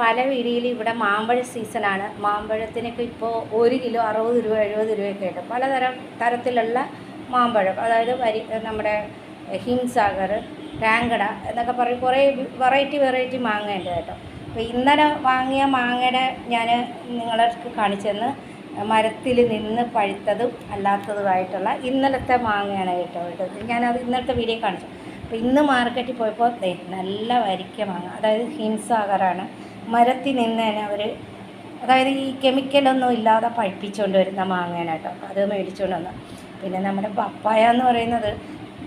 പല വീടിയിൽ ഇവിടെ മാമ്പഴ സീസണാണ്. മാമ്പഴത്തിനൊക്കെ ഇപ്പോൾ ഒരു കിലോ അറുപത് രൂപ എഴുപത് രൂപയൊക്കെ ഉണ്ട്. പലതരം തരത്തിലുള്ള മാമ്പഴം. അതായത് വരി നമ്മുടെ ഹിംസാഗർ ടാങ്കട എന്നൊക്കെ പറയും. കുറേ വെറൈറ്റി വെറൈറ്റി മാങ്ങയുണ്ട് കേട്ടോ. അപ്പോൾ ഇന്നലെ വാങ്ങിയ മാങ്ങയുടെ ഞാൻ നിങ്ങൾക്ക് കാണിച്ചെന്ന് മരത്തിൽ നിന്ന് പഴുത്തതും അല്ലാത്തതുമായിട്ടുള്ള ഇന്നലത്തെ മാങ്ങയാണ് കേട്ടോ കേട്ടത് ഞാനത് ഇന്നലത്തെ വീഡിയോ കാണിച്ചു. അപ്പോൾ ഇന്ന് മാർക്കറ്റിൽ പോയപ്പോൾ നല്ല വരിക്ക മാങ്ങ. അതായത് ഹിംസാഗറാണ്. മരത്തിൽ നിന്ന് തന്നെ അവർ അതായത് ഈ കെമിക്കലൊന്നും ഇല്ലാതെ പഴുപ്പിച്ചുകൊണ്ട് വരുന്ന മാങ്ങയാണ് അത് മേടിച്ചുകൊണ്ട് വന്നു. പിന്നെ നമ്മുടെ പപ്പായ എന്ന് പറയുന്നത്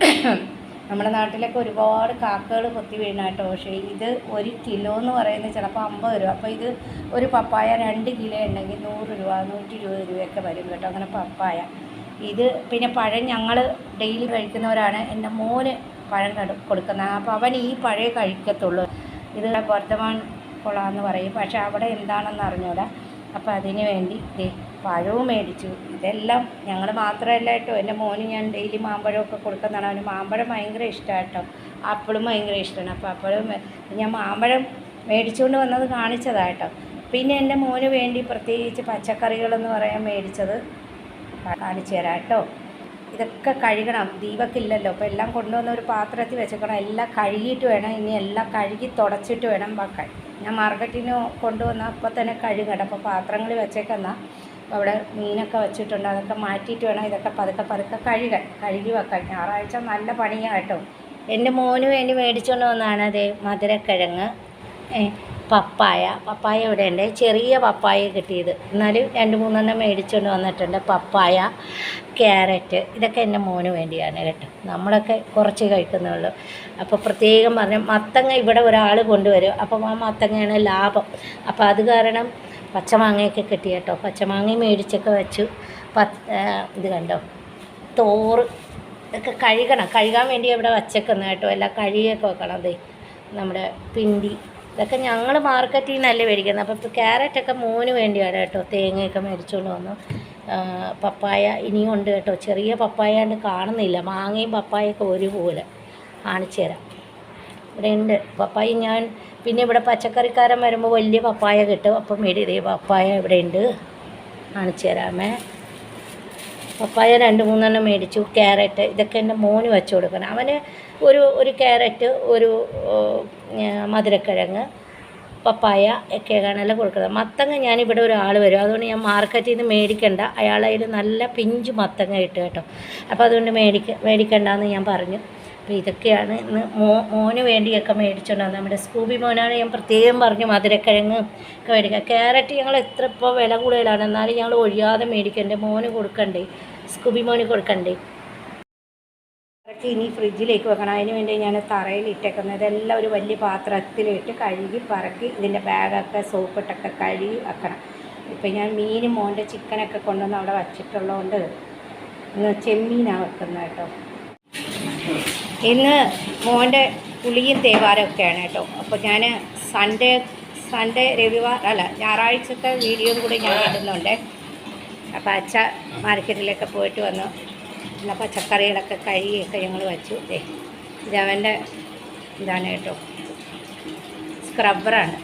നമ്മുടെ നാട്ടിലൊക്കെ ഒരുപാട് കാക്കകൾ കൊത്തി വീണ പക്ഷേ ഇത് ഒരു കിലോ എന്ന് പറയുന്നത് ചിലപ്പോൾ അമ്പത് രൂപ. അപ്പോൾ ഇത് ഒരു പപ്പായ രണ്ട് കിലോ ഉണ്ടെങ്കിൽ നൂറ് രൂപ നൂറ്റി ഇരുപത് രൂപയൊക്കെ വരും കേട്ടോ അങ്ങനെ പപ്പായ. ഇത് പിന്നെ പഴം ഞങ്ങൾ ഡെയിലി കഴിക്കുന്നവരാണ്. എന്റെ മോന് പഴം കട കൊടുക്കുന്നത് അപ്പോൾ അവൻ ഈ പഴേ കഴിക്കത്തുള്ളൂ. ഇത് വർദ്ധമാൻ കൊള്ളാമെന്ന് പറയും. പക്ഷെ അവിടെ എന്താണെന്ന് അറിഞ്ഞൂടാ. അപ്പോൾ അതിന് വേണ്ടി പഴവും മേടിച്ചു. ഇതെല്ലാം ഞങ്ങൾ മാത്രമല്ല കേട്ടോ. എന്റെ മോന് ഞാൻ ഡെയിലി മാമ്പഴമൊക്കെ കൊടുക്കുന്നതാണ്. അവന് മാമ്പഴം ഭയങ്കര ഇഷ്ടമാണ് കേട്ടോ. ആപ്പിളും ഭയങ്കര ഇഷ്ടമാണ് അപ്പോൾ അപ്പോഴും ഞാൻ മാമ്പഴം മേടിച്ചുകൊണ്ട് വന്നത് കാണിച്ചതാണ് കേട്ടോ. പിന്നെ എന്റെ മോന് വേണ്ടി പ്രത്യേകിച്ച് പച്ചക്കറികളെന്ന് പറയാൻ മേടിച്ചത് കാണിച്ചു തരാം കേട്ടോ. ഇതൊക്കെ കഴുകണം. ദീപക്കില്ലല്ലോ. അപ്പോൾ എല്ലാം കൊണ്ടുവന്ന ഒരു പാത്രത്തിൽ വെച്ചേക്കണം. എല്ലാം കഴുകിയിട്ട് വേണം. ഇനി എല്ലാം കഴുകി തുടച്ചിട്ട് വേണം വെക്കാൻ. ഞാൻ മാർക്കറ്റിന് കൊണ്ടുവന്ന അപ്പോൾ തന്നെ കഴുകണം. അപ്പോൾ പാത്രങ്ങളിൽ അപ്പോൾ അവിടെ മീനൊക്കെ വെച്ചിട്ടുണ്ട്. അതൊക്കെ മാറ്റിയിട്ട് വേണം ഇതൊക്കെ പതുക്കെ പതുക്കെ കഴുകാൻ. കഴുകി വെക്കാൻ. ഞായറാഴ്ച നല്ല പണിയാട്ടോ എന്റെ മോന് വേണ്ടി മേടിച്ചുകൊണ്ട് വന്നതാണ് അതേ മധുരക്കിഴങ്ങ്. പപ്പായ. പപ്പായ ഇവിടെ ഉണ്ട്. ചെറിയ പപ്പായ കിട്ടിയത്. എന്നാലും രണ്ട് മൂന്നെണ്ണം മേടിച്ചുകൊണ്ട് വന്നിട്ടുണ്ട്. പപ്പായ ക്യാരറ്റ്. ഇതൊക്കെ എന്റെ മോന് വേണ്ടിയാണ് കേട്ടോ. നമ്മളൊക്കെ കുറച്ച് കഴിക്കുന്നുള്ളൂ അപ്പോൾ പ്രത്യേകം പറഞ്ഞ മത്തങ്ങ ഇവിടെ ഒരാൾ കൊണ്ടുവരും. അപ്പം ആ മത്തങ്ങയാണ് ലാഭം. അപ്പോൾ അത് കാരണം പച്ചമാങ്ങയൊക്കെ കിട്ടി കേട്ടോ. പച്ചമാങ്ങ മേടിച്ചൊക്കെ വെച്ചു. ഇത് കണ്ടോ? തോറ്. ഇതൊക്കെ കഴുകണം. കഴുകാൻ വേണ്ടി ഇവിടെ വച്ചേക്കുന്നത് കേട്ടോ. എല്ലാം കഴുകിയൊക്കെ വെക്കണം. അതെ നമ്മുടെ പിണ്ടി. ഇതൊക്കെ ഞങ്ങൾ മാർക്കറ്റിൽ നിന്നല്ലേ മേടിക്കുന്നത്. അപ്പോൾ ഇപ്പോൾ ക്യാരറ്റൊക്കെ മോന് വേണ്ടിയാണ് കേട്ടോ. തേങ്ങയൊക്കെ മേടിച്ചുകൊണ്ട് വന്നു. പപ്പായ ഇനിയും ഉണ്ട് കേട്ടോ. ചെറിയ പപ്പായ പപ്പായാണ്ട് കാണുന്നില്ല. മാങ്ങയും പപ്പായൊക്കെ ഒരുപോലെ കാണിച്ചു തരാം. ഇവിടെ ഉണ്ട്. പപ്പായ ഞാൻ പിന്നെ ഇവിടെ പച്ചക്കറിക്കാരൻ വരുമ്പോൾ വലിയ പപ്പായ കിട്ടും. അപ്പം മേടി പപ്പായ ഇവിടെ ഉണ്ട്. കാണിച്ചു തരാമേ. പപ്പായ രണ്ട് മൂന്നെണ്ണം മേടിച്ചു ക്യാരറ്റ് ഇതൊക്കെ എന്റെ മോന് വെച്ച് കൊടുക്കണം. അവന് ഒരു ഒരു ക്യാരറ്റ് ഒരു മധുരക്കിഴങ്ങ് പപ്പായ ഒക്കെയാണല്ലോ കൊടുക്കുന്നത്. മത്തങ്ങ ഞാനിവിടെ ഒരാൾ വരും. അതുകൊണ്ട് ഞാൻ മാർക്കറ്റിൽ നിന്ന് മേടിക്കണ്ട. അയാളതിൽ നല്ല പിഞ്ച് മത്തങ്ങ ഇട്ട് കേട്ടോ. അപ്പോൾ അതുകൊണ്ട് മേടിക്ക മേടിക്കണ്ടെന്ന് ഞാൻ പറഞ്ഞു. അപ്പോൾ ഇതൊക്കെയാണ് ഇന്ന് മോ മോന് വേണ്ടിയൊക്കെ മേടിച്ചുകൊണ്ടാണ് നമ്മുടെ സ്കൂബി മോനാണ് ഞാൻ പ്രത്യേകം പറഞ്ഞു മധുരക്കിഴങ്ങ് ഒക്കെ മേടിക്കുക ക്യാരറ്റ് ഞങ്ങൾ എത്ര ഇപ്പോൾ വില കൂടുതലാണ്. എന്നാലും ഞങ്ങൾ ഒഴിയാതെ മേടിക്കണ്ടേ മോന് കൊടുക്കണ്ടേ. സ്കൂബി മോണി കൊടുക്കണ്ടേ ഇനി ഫ്രിഡ്ജിലേക്ക് വെക്കണം. അതിന് വേണ്ടി ഞാൻ തറയിൽ ഇട്ടേക്കുന്നത് എല്ലാം ഒരു വലിയ പാത്രത്തിലിട്ട് കഴുകി പറക്കി ഇതിന്റെ ബാഗൊക്കെ സോപ്പിട്ടൊക്കെ കഴുകി വെക്കണം. ഇപ്പം ഞാൻ മീനും മോന്റെ ചിക്കനൊക്കെ കൊണ്ടുവന്ന് അവിടെ വച്ചിട്ടുള്ളതുകൊണ്ട് ഇന്ന് ചെമ്മീനാണ് വെക്കുന്നത് കേട്ടോ. ഇന്ന് മോന്റെ പുളിയും തേവാരമൊക്കെയാണ് കേട്ടോ. അപ്പോൾ ഞാൻ സൺഡേ സൺഡേ രവിവാർ അല്ല ഞായറാഴ്ചത്തെ വീഡിയോ കൂടി ഞാൻ ഇടുന്നുണ്ട്. അപ്പോൾ അച്ഛ മാർക്കറ്റിലൊക്കെ പോയിട്ട് വന്നു. പിന്നെ പച്ചക്കറികളൊക്കെ കഴുകിയൊക്കെ ഞങ്ങൾ വച്ചു. ദേ ഇതവന്റെ ഇതാണ് കേട്ടോ. സ്ക്രബ്ബറാണ്.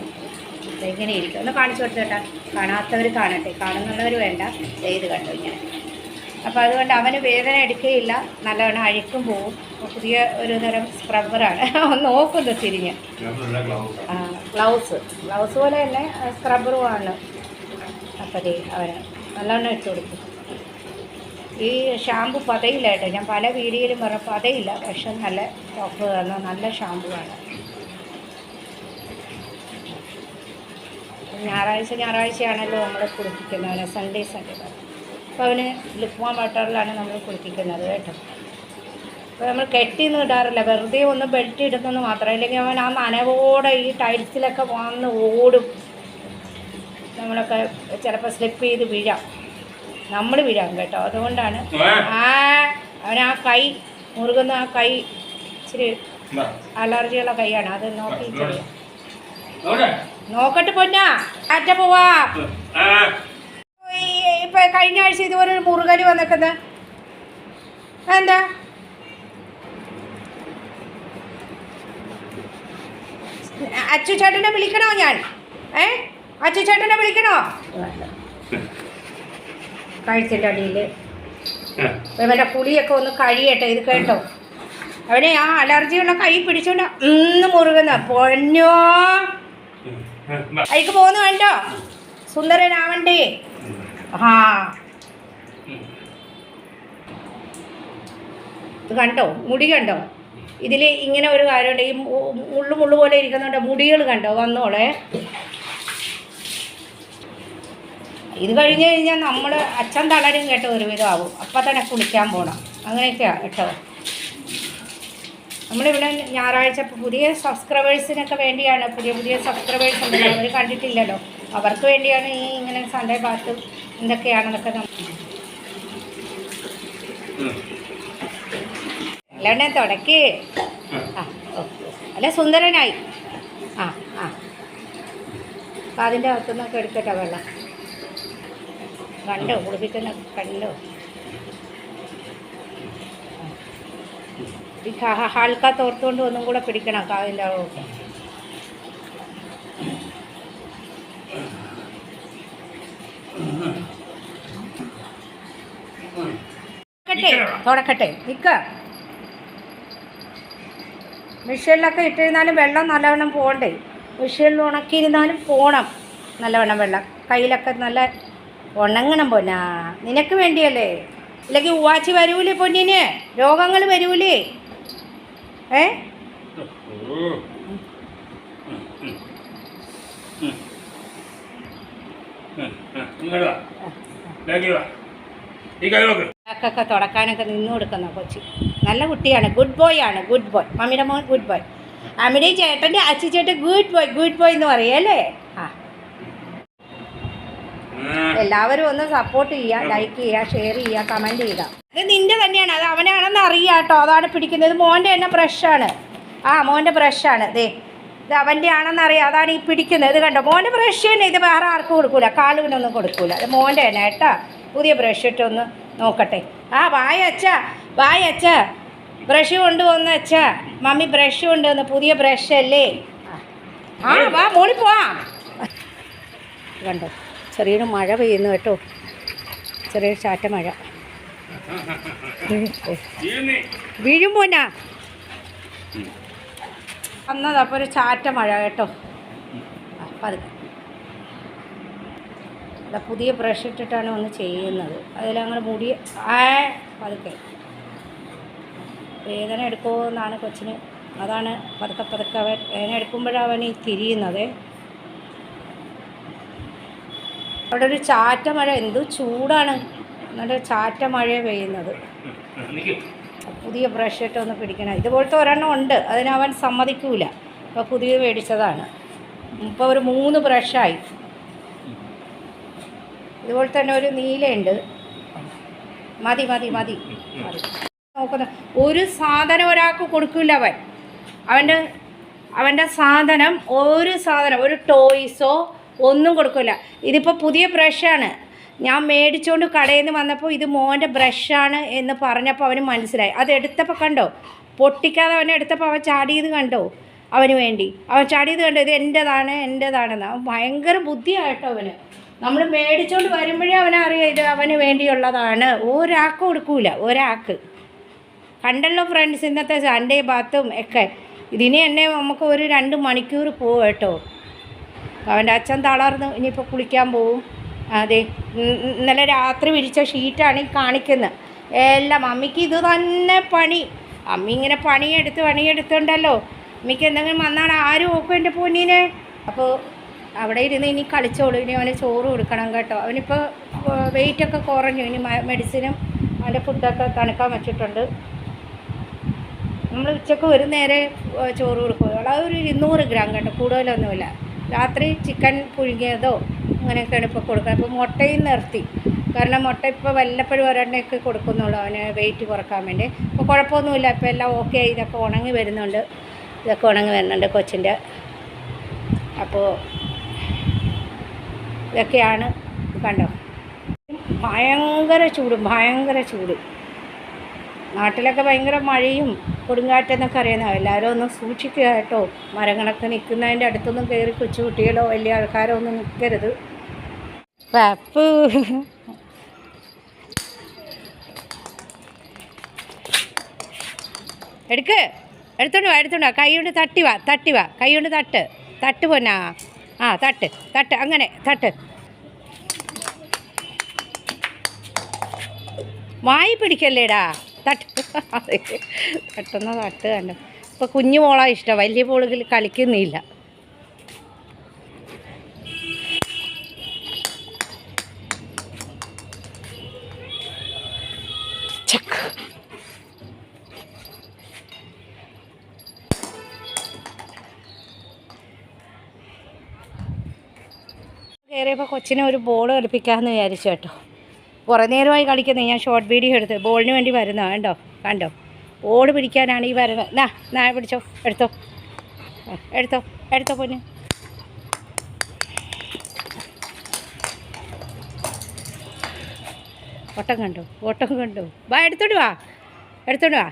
ഇങ്ങനെ ഇരിക്കും. ഒന്ന് കാണിച്ചു കൊടുത്തേട്ടാ കാണാത്തവർ കാണട്ടെ. കാണുന്നുള്ളവർ വേണ്ട. ചെയ്ത് കണ്ടു ഇങ്ങനെ. അപ്പോൾ അതുകൊണ്ട് അവന് വേദന എടുക്കുകയില്ല നല്ലവണ്ണം അഴുക്കും പോവും. പുതിയ ഒരു തരം സ്ക്രബ്ബറാണ്. അവൻ നോക്കുന്നു തിരിഞ്ഞ്. ഗ്ലൗസ്. ഗ്ലൗസ് പോലെ തന്നെ സ്ക്രബ്ബറുമാണ് അപ്പോൾ അവന് നല്ലവണ്ണം ഇട്ട് കൊടുക്കും. ഈ ഷാമ്പു പതയില്ല കേട്ടോ. ഞാൻ പല വീഡിയോയിലും പറഞ്ഞ പതയില്ല. പക്ഷെ നല്ല ഡോക്ടർ തന്ന നല്ല ഷാമ്പുവാണ് ഞായറാഴ്ച ഞായറാഴ്ചയാണല്ലോ നമ്മൾ കുളിപ്പിക്കുന്നത്. സൺഡേ സൺഡേ അപ്പോൾ അവന് ലിപ്വാൻ വാട്ടറിലാണ് നമ്മൾ കുളിപ്പിക്കുന്നത് കേട്ടോ. അപ്പോൾ നമ്മൾ കെട്ടിയൊന്നും ഇടാറില്ല. വെറുതെ ഒന്ന് ബെൽറ്റ് ഇടുന്നെന്ന് മാത്രം. അല്ലെങ്കിൽ അവൻ ആ നനവോടെ ഈ ടൈൽസിലൊക്കെ വന്ന് ഓടും. നമ്മളൊക്കെ ചിലപ്പോൾ സ്ലിപ്പ് ചെയ്ത് വീഴാം. നമ്മൾ വീഴാം കേട്ടോ. അതുകൊണ്ടാണ് ആ അവൻ ആ കൈ മുറുകുന്ന ആ കൈ ഇച്ചിരി അലർജിയുള്ള കൈയാണ്. അത് നോക്കി നോക്കട്ട് പൊന്നാ. അറ്റ പോവാ. ഇപ്പൊ കഴിഞ്ഞ ആഴ്ച ഇതുപോലെ ഒരു മുറുകൽ വന്നേക്കുന്നത് എന്താ? അച്ചു ചേട്ടനെ വിളിക്കണോ ഞാൻ? ഏ? അച്ചുചേട്ടനെ വിളിക്കണോ? കഴിച്ചിട്ട് അടിയിൽ ഇവന്റെ കുളിയൊക്കെ ഒന്ന് കഴിയട്ടെ ഇത് കേട്ടോ. അവനെ ആ അലർജിയുള്ള കൈ പിടിച്ചോണ്ട് ഇന്ന് മുറുകുന്ന പൊന്നോ. അയക്ക് പോന്നു കണ്ടോ സുന്ദരനാവണ്ടേ. ആ ഇത് കണ്ടോ? മുടി കണ്ടോ? ഇതിൽ ഇങ്ങനെ ഒരു കാര്യമുണ്ട്. ഈ മുള്ളു മുള്ളു പോലെ ഇരിക്കുന്നുണ്ട്. മുടികൾ കണ്ടോ? വന്നോളെ. ഇത് കഴിഞ്ഞ് കഴിഞ്ഞാൽ നമ്മൾ അച്ഛൻ തളരും കേട്ടോ ഒരുവിധം ആവും. അപ്പം തന്നെ കുളിക്കാൻ പോകണം അങ്ങനെയൊക്കെയാണ് കേട്ടോ. നമ്മളിവിടെ ഞായറാഴ്ച പുതിയ സബ്സ്ക്രൈബേഴ്സിനൊക്കെ വേണ്ടിയാണ് പുതിയ പുതിയ സബ്സ്ക്രൈബേഴ്സ് ഉണ്ടല്ലോ അവർ കണ്ടിട്ടില്ലല്ലോ. അവർക്ക് വേണ്ടിയാണ് ഈ ഇങ്ങനെ സൺഡേ ബാത്ത് എന്തൊക്കെയാണെന്നൊക്കെ അല്ലാണ്ട് തുടക്കി. ആ അല്ല സുന്ദരനായി. ആ ആ. അപ്പം അതിന്റെ അകത്തുനിന്നൊക്കെ എടുക്കട്ടെ വെള്ളം. കണ്ടോ? കുളിപ്പിക്കുന്ന കണ്ടോ? ഈ ഹാൽക്ക തോർത്തുകൊണ്ട് ഒന്നും കൂടെ പിടിക്കണം കാവിന്റെ അളവൊക്കെ തുടക്കട്ടെ നിക്ക. മിഷീനിലൊക്കെ ഇട്ടിരുന്നാലും വെള്ളം നല്ലവണ്ണം പോകണ്ടേ. മിഷീനിൽ ഉണക്കിയിരുന്നാലും പോകണം നല്ലവണ്ണം വെള്ളം. കയ്യിലൊക്കെ നല്ല ഉണങ്ങണം പൊന്നാ. നിനക്ക് വേണ്ടിയല്ലേ? ഇല്ലെങ്കിൽ ഉവാച്ചി വരൂലേ പൊന്നിന്? രോഗങ്ങൾ വരൂലേ? ഏ? ഒക്കെ തുടക്കാനൊക്കെ നിന്ന് കൊടുക്കുന്ന കൊച്ചി. നല്ല കുട്ടിയാണ്. ഗുഡ് ബോയ് ആണ്. ഗുഡ് ബോയ് മമ്മിയുടെ മോൻ ഗുഡ് ബോയ് അമ്മിയുടെയും ചേട്ടന്റെ അച്ചി ചേട്ടൻ ഗുഡ് ബോയ് ഗുഡ് ബോയ് എന്ന് പറയല്ലേ എല്ലാവരും ഒന്ന് സപ്പോർട്ട് ചെയ്യുക ലൈക്ക് ചെയ്യുക ഷെയർ ചെയ്യുക കമന്റ് ചെയ്യുക അത് നിന്റെ തന്നെയാണ് അത് അവനാണെന്ന് അറിയാം കേട്ടോ. അതാണ് പിടിക്കുന്നത്. മോന്റെ തന്നെ ബ്രഷാണ് ആ മോന്റെ ബ്രഷാണ് ദേ ഇത് അവന്റെ ആണെന്ന് അറിയാം. അതാണ് ഈ പിടിക്കുന്നത്. ഇത് കണ്ടോ? മോന്റെ ബ്രഷ് തന്നെ. ഇത് വേറെ ആർക്കും കൊടുക്കൂല. കാലുവിനൊന്നും കൊടുക്കൂല. അത് മോന്റെ തന്നെ കേട്ടോ. പുതിയ ബ്രഷ് ഇട്ടൊന്ന് നോക്കട്ടെ. ആ വായ അച്ഛ. വായ അച്ഛ. ബ്രഷ് കൊണ്ടുവന്ന് അച്ഛ. മമ്മി ബ്രഷ് കൊണ്ടുവന്ന് പുതിയ ബ്രഷ് അല്ലേ? ആ വാ മോളി പോവാം. കണ്ടോ? ചെറിയൊരു മഴ പെയ്യുന്നു കേട്ടോ. ചെറിയൊരു ചാറ്റ മഴ. വീഴും പോനാ വന്നത് അപ്പോൾ ഒരു ചാറ്റ മഴ കേട്ടോ. അപ്പം അത് അല്ല പുതിയ ബ്രഷ് ഇട്ടിട്ടാണ് ഒന്ന് ചെയ്യുന്നത്. അതിലങ്ങനെ മുടി ആ പതുക്കെ. വേദന എടുക്കുമോ എന്നാണ് കൊച്ചിന്. അതാണ് പതുക്കെ പതുക്കെ അവൻ വേദന എടുക്കുമ്പോഴാണ് അവൻ ഈ തിരിയുന്നത്. അവിടെ ഒരു ചാറ്റ മഴ എന്ത് ചൂടാണ്. എന്നിട്ട് ചാറ്റ മഴ പെയ്യുന്നത്. പുതിയ ബ്രഷ് ഇട്ട് ഒന്ന് പിടിക്കണം. ഇതുപോലത്തെ ഒരെണ്ണം ഉണ്ട്. അതിനവൻ സമ്മതിക്കൂല. അപ്പോൾ പുതിയ മേടിച്ചതാണ്. ഇപ്പോൾ ഒരു മൂന്ന് ബ്രഷായി. ഇതുപോലെ തന്നെ ഒരു നീലയുണ്ട്. മതി മതി മതി. മതി നോക്കുന്ന. ഒരു സാധനം ഒരാൾക്ക് കൊടുക്കില്ല അവൻ. അവന്റെ അവന്റെ സാധനം ഒരു സാധനം ഒരു ടോയ്സോ ഒന്നും കൊടുക്കില്ല ഇതിപ്പോൾ പുതിയ ബ്രഷാണ് ഞാൻ മേടിച്ചുകൊണ്ട് കടയിൽ നിന്ന് വന്നപ്പോൾ ഇത് മോന്റെ ബ്രഷാണ് എന്ന് പറഞ്ഞപ്പോൾ അവന് മനസ്സിലായി. അത് എടുത്തപ്പോൾ കണ്ടോ? പൊട്ടിക്കാതെ അവനെ എടുത്തപ്പോൾ അവൻ ചാടിയത് കണ്ടോ? അവന് വേണ്ടി. അവൻ ചാടിയത് കണ്ടോ? ഇത് എന്റെതാണ് എന്റെതാണെന്ന് അവൻ ഭയങ്കര ബുദ്ധിയായിട്ടോ അവന്. നമ്മൾ മേടിച്ചുകൊണ്ട് വരുമ്പോഴേ അവനറിയാം ഇത് അവന് വേണ്ടിയുള്ളതാണ്. ഒരാൾക്ക് കൊടുക്കൂല ഒരാൾക്ക്. കണ്ടല്ലോ ഫ്രണ്ട്സ് ഇന്നത്തെ സൺഡേ ബാത്തും ഒക്കെ. ഇതിന് തന്നെ നമുക്ക് ഒരു രണ്ട് മണിക്കൂർ പോകും കേട്ടോ അവന്റെ അച്ഛൻ തളർന്ന് ഇനിയിപ്പോൾ കുളിക്കാൻ പോവും. അതെ ഇന്നലെ രാത്രി വിരിച്ച ഷീറ്റാണ് ഈ കാണിക്കുന്നത് എല്ലാം അമ്മയ്ക്ക് ഇത് തന്നെ പണി. അമ്മ ഇങ്ങനെ പണിയെടുത്ത് പണിയെടുത്തുണ്ടല്ലോ. അമ്മയ്ക്ക് എന്തെങ്കിലും വന്നാൽ ആരും ഓക്കും എന്റെ പൊന്നിനെ. അപ്പോൾ അവിടെ ഇരുന്ന് ഇനി കളിച്ചോളൂ. ഇനി അവന് ചോറ് കൊടുക്കണം കേട്ടോ. അവനിപ്പോൾ വെയിറ്റൊക്കെ കുറഞ്ഞു. ഇനി മെഡിസിനും അവന്റെ ഫുഡൊക്കെ തണുക്കാൻ വെച്ചിട്ടുണ്ട്. നമ്മൾ ഉച്ചയ്ക്ക് ഒരു നേരെ ചോറ് കൊടുക്കും. അത് ഒരു ഇരുന്നൂറ് ഗ്രാം കേട്ടോ കൂടുതലൊന്നുമില്ല. രാത്രി ചിക്കൻ പുഴുങ്ങിയതോ അങ്ങനെയൊക്കെയാണ് ഇപ്പോൾ കൊടുക്കുക അപ്പോൾ മുട്ടയും നിർത്തി. കാരണം മുട്ട ഇപ്പോൾ വല്ലപ്പോഴും ഒരെണ്ണയൊക്കെ കൊടുക്കുന്നുള്ളൂ അവന് വെയിറ്റ് കുറയ്ക്കാൻ വേണ്ടി. അപ്പോൾ കുഴപ്പമൊന്നുമില്ല. ഇപ്പോൾ എല്ലാം ഓക്കെ ആയി. ഇതൊക്കെ ഉണങ്ങി വരുന്നുണ്ട്. ഇതൊക്കെ ഉണങ്ങി വരുന്നുണ്ട് കൊച്ചിന്റെ. അപ്പോൾ ഇതൊക്കെയാണ് കണ്ടോ? ഭയങ്കര ചൂട്. ഭയങ്കര ചൂട്. നാട്ടിലൊക്കെ ഭയങ്കര മഴയും കൊടുങ്കാറ്റെന്നൊക്കെ അറിയുന്ന എല്ലാവരും ഒന്ന് സൂക്ഷിക്കുക കേട്ടോ. മരങ്ങളൊക്കെ നിൽക്കുന്നതിന്റെ അടുത്തൊന്നും കയറി കൊച്ചുകുട്ടികളോ വലിയ ആൾക്കാരോ ഒന്നും നിൽക്കരുത്. എടുക്ക്. എടുത്തോണ്ട് വാ എടുത്തോണ്ട് വാ. കൈ കൊണ്ട് തട്ടി വാ തട്ടി വാ. കൈ കൊണ്ട് തട്ട്. തട്ട് പോന്നാ. ആ തട്ട് തട്ട് അങ്ങനെ തട്ട്. വായി പിടിക്കല്ലേടാ. തട്ട്. തട്ടുന്ന തട്ട് കണ്ടു. ഇപ്പോൾ കുഞ്ഞു മോളാ ഇഷ്ടം. വലിയ പോളുകളിൽ കളിക്കുന്നില്ല. കയറിയപ്പോൾ കൊച്ചിനെ ഒരു ബോൾ കളിപ്പിക്കാമെന്ന് വിചാരിച്ചു കേട്ടോ. കുറേ നേരമായി കളിക്കുന്നത് ഞാൻ ഷോർട്ട് വീഡിയോ എടുത്ത്. ബോളിന് വേണ്ടി വരുന്ന കണ്ടോ? കണ്ടോ? ബോൾ പിടിക്കാനാണ് ഈ വരുന്നത് നാ നാ പിടിച്ചോ. എടുത്തോ. എടുത്തോ. എടുത്തോ പൊന്ന്. ഓട്ടം കണ്ടോ? ഓട്ടം കണ്ടോ? വാ എടുത്തോണ്ട് വാ. എടുത്തോണ്ട് വാ.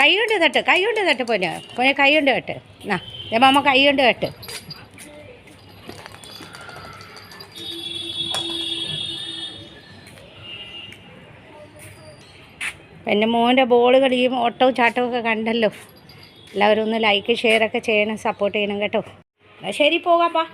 കൈ കൊണ്ട് തട്ട്. കൈ കൊണ്ട് തട്ട് പൊന്നെ. പൊന്നെ കൈ കൊണ്ട് തട്ട്. എന്നാ ദേ മാമ കൈ കൊണ്ട് കേട്ട്. എന്റെ മോന്റെ ബോൾ കളിയും ഓട്ടവും ചാട്ടവും ഒക്കെ കണ്ടല്ലോ. എല്ലാവരും ഒന്ന് ലൈക്ക് ഷെയർ ഒക്കെ ചെയ്യണം സപ്പോർട്ട് ചെയ്യണം കേട്ടോ. ശരി പോകാപ്പാ